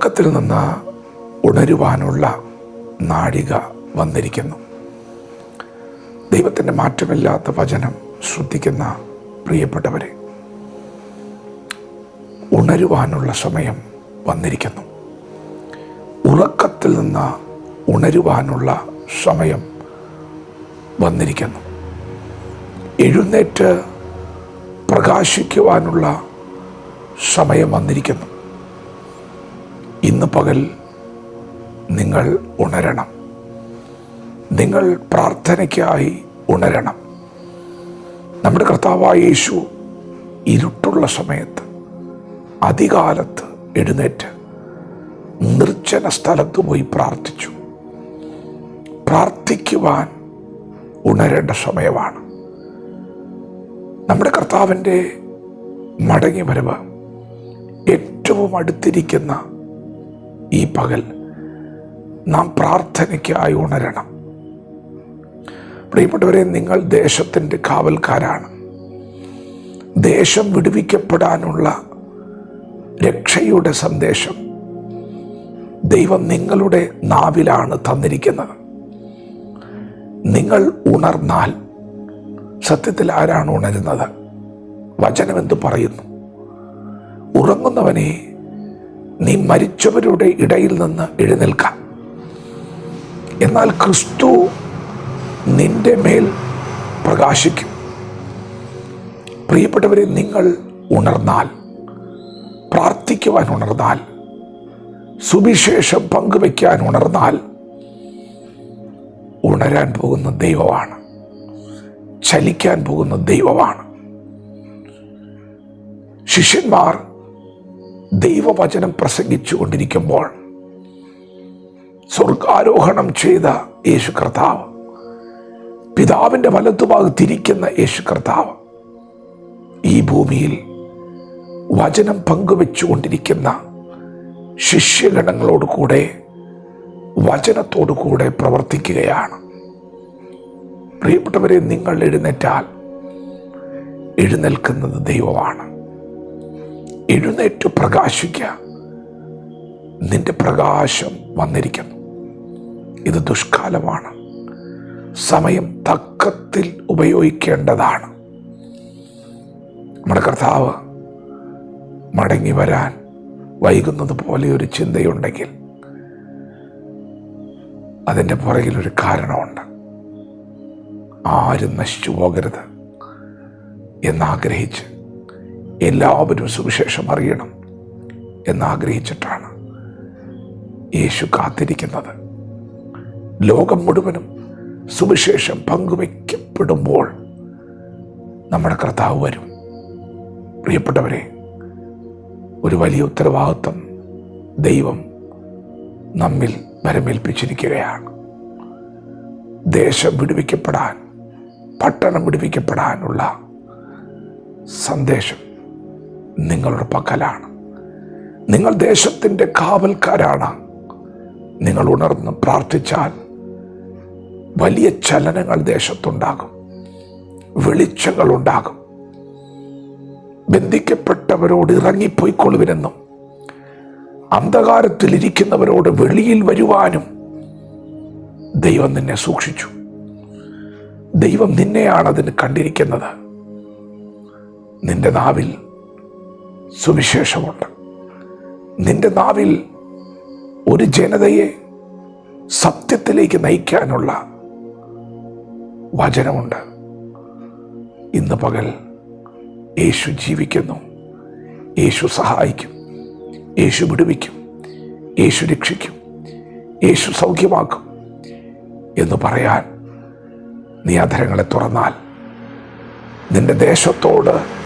ഉറക്കത്തിൽ നിന്ന് ഉണരുവാനുള്ള നാഴിക വന്നിരിക്കുന്നു. ദൈവത്തിന്റെ മാറ്റമില്ലാത്ത വചനം ശ്രദ്ധിക്കുന്ന പ്രിയപ്പെട്ടവരെ ഉണരുവാനുള്ള സമയം വന്നിരിക്കുന്നു. ഉറക്കത്തിൽ നിന്ന് ഉണരുവാനുള്ള സമയം വന്നിരിക്കുന്നു. എഴുന്നേറ്റ് പ്രകാശിക്കുവാനുള്ള സമയം വന്നിരിക്കുന്നു. ഇന്ന് പകൽ നിങ്ങൾ ഉണരണം. നിങ്ങൾ പ്രാർത്ഥനയ്ക്കായി ഉണരണം. നമ്മുടെ കർത്താവായ യേശു ഇരുട്ടുള്ള സമയത്ത് അധികാലത്ത് എഴുന്നേറ്റ് നിർജന സ്ഥലത്ത് പോയി പ്രാർത്ഥിച്ചു. പ്രാർത്ഥിക്കുവാൻ ഉണരേണ്ട സമയമാണ്. നമ്മുടെ കർത്താവിന്റെ മടങ്ങി വരവ് ഏറ്റവും അടുത്തിരിക്കുന്ന ഈ പകൽ നാം പ്രാർത്ഥനയ്ക്കായി ഉണരണം. പ്രിയപ്പെട്ടവരെ നിങ്ങൾ ദേശത്തിന്റെ കാവൽക്കാരാണ്. ദേശം വിടുവിക്കപ്പെടാനുള്ള രക്ഷയുടെ സന്ദേശം ദൈവം നിങ്ങളുടെ നാവിലാണ് തന്നിരിക്കുന്നത്. നിങ്ങൾ ഉണർന്നാൽ സത്യത്തിൽ ആരാണ് ഉണരുന്നത്? വചനം പറയുന്നു? ഉറങ്ങുന്നവനെ നീ മരിച്ചവരുടെ ഇടയിൽ നിന്ന് എഴുന്നേൽക്കാം. എന്നാൽ ക്രിസ്തു നിന്റെ മേൽ പ്രകാശിക്കും. പ്രിയപ്പെട്ടവരെ നിങ്ങൾ ഉണർന്നാൽ പ്രാർത്ഥിക്കുവാൻ ഉണർന്നാൽ സുവിശേഷം പങ്കുവയ്ക്കാൻ ഉണർന്നാൽ ഉണരാൻ പോകുന്ന ദൈവമാണ്. ചലിക്കാൻ പോകുന്ന ദൈവമാണ്. ശിഷ്യന്മാർ ദൈവവചനം പ്രസംഗിച്ചു കൊണ്ടിരിക്കുമ്പോൾ സ്വർഗാരോഹണം ചെയ്ത യേശു കർത്താവ് പിതാവിന്റെ വലത്തുഭാഗത്തിരിക്കുന്ന യേശു കർത്താവ് ഈ ഭൂമിയിൽ വചനം പങ്കുവെച്ചുകൊണ്ടിരിക്കുന്ന ശിഷ്യഗണങ്ങളോട് കൂടെ വചനത്തോടു കൂടെ പ്രവർത്തിക്കുകയാണ്. പ്രിയപ്പെട്ടവരെ നിങ്ങൾ എഴുന്നേറ്റാൽ എഴുന്നേൽക്കുന്നത് ദൈവമാണ്. എഴുന്നേറ്റ് പ്രകാശിക്കുക. നിന്റെ പ്രകാശം വന്നിരിക്കുന്നു. ഇത് ദുഷ്കാലമാണ്. സമയം തക്കത്തിൽ ഉപയോഗിക്കേണ്ടതാണ്. നമ്മുടെ കർത്താവ് മടങ്ങി വരാൻ വൈകുന്നത് പോലെ ഒരു ചിന്തയുണ്ടെങ്കിൽ അതിന്റെ പുറകിലൊരു കാരണമുണ്ട്. ആരും നശിച്ചു പോകരുത് എന്നാഗ്രഹിച്ച് എല്ലാവരും സുവിശേഷം അറിയണം എന്നാഗ്രഹിച്ചിട്ടാണ് യേശു കാത്തിരിക്കുന്നത്. ലോകം മുഴുവനും സുവിശേഷം പങ്കുവയ്ക്കപ്പെടുമ്പോൾ നമ്മുടെ കർത്താവ് വരും. പ്രിയപ്പെട്ടവരെ ഒരു വലിയ ഉത്തരവാദിത്വം ദൈവം നമ്മിൽ വരമേൽപ്പിച്ചിരിക്കുകയാണ് ദേശം വിടുവിക്കപ്പെടാൻ പട്ടണം വിടുവിക്കപ്പെടാനുള്ള സന്ദേശം നിങ്ങളുടെ പക്കലാണ് നിങ്ങൾ ദേശത്തിന്റെ കാവൽക്കാരാണ്. നിങ്ങൾ ഉണർന്ന് പ്രാർത്ഥിച്ചാൽ വലിയ ചലനങ്ങൾ ദേശത്തുണ്ടാകും. വെളിച്ചങ്ങൾ ഉണ്ടാകും ബന്ധിക്കപ്പെട്ടവരോട് ഇറങ്ങിപ്പോയിക്കൊള്ളുവിനെന്നും അന്ധകാരത്തിൽ ഇരിക്കുന്നവരോട് വെളിയിൽ വരുവാനും ദൈവം നിന്നെ സൂക്ഷിച്ചു. ദൈവം നിന്നെയാണ് അതിന് കണ്ടിരിക്കുന്നത്. നിന്റെ നാവിൽ സുവിശേഷമുണ്ട്. നിന്റെ നാവിൽ ഒരു ജനതയെ സത്യത്തിലേക്ക് നയിക്കാനുള്ള വചനമുണ്ട്. ഇന്ന് പകൽ യേശു ജീവിക്കുന്നു. യേശു സഹായിക്കും. യേശു വിടുവിക്കും. യേശു രക്ഷിക്കും. യേശു സൗഖ്യമാക്കും എന്ന് പറയാൻ നീ അധരങ്ങളെ തുറന്നാൽ നിന്റെ ദേശത്തോട്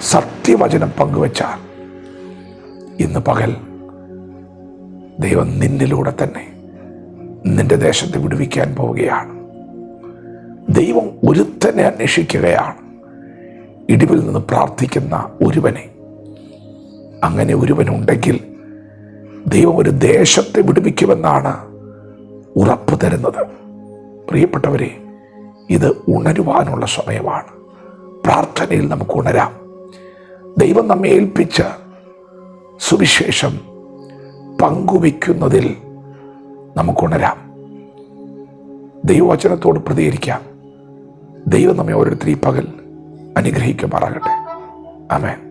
സത്യവചനം പങ്കുവച്ചാൽ ഇന്ന് പകൽ ദൈവം നിന്നിലൂടെ തന്നെ നിന്റെ ദേശത്തെ വിടുവിക്കാൻ പോവുകയാണ്. ദൈവം ഒരുത്തനെ അന്വേഷിക്കുകയാണ്. ഇടിവിൽ നിന്ന് പ്രാർത്ഥിക്കുന്ന ഒരുവനെ. അങ്ങനെ ഒരുവനുണ്ടെങ്കിൽ ദൈവം ഒരു ദേശത്തെ വിടുവിക്കുമെന്നാണ് ഉറപ്പ് തരുന്നത്. പ്രിയപ്പെട്ടവരെ ഇത് ഉണരുവാനുള്ള സമയമാണ്. പ്രാർത്ഥനയിൽ നമുക്ക് ഉണരാം. ദൈവം നമ്മെ ഏൽപ്പിച്ച സുവിശേഷം പങ്കുവയ്ക്കുന്നതിൽ നമുക്കുണരാം ദൈവവചനത്തോട് പ്രതികരിക്കാം. ദൈവം നമ്മെ ഓരോരുത്തരും ഈ പകൽ അനുഗ്രഹിക്കുമാറാകട്ടെ. ആമേൻ.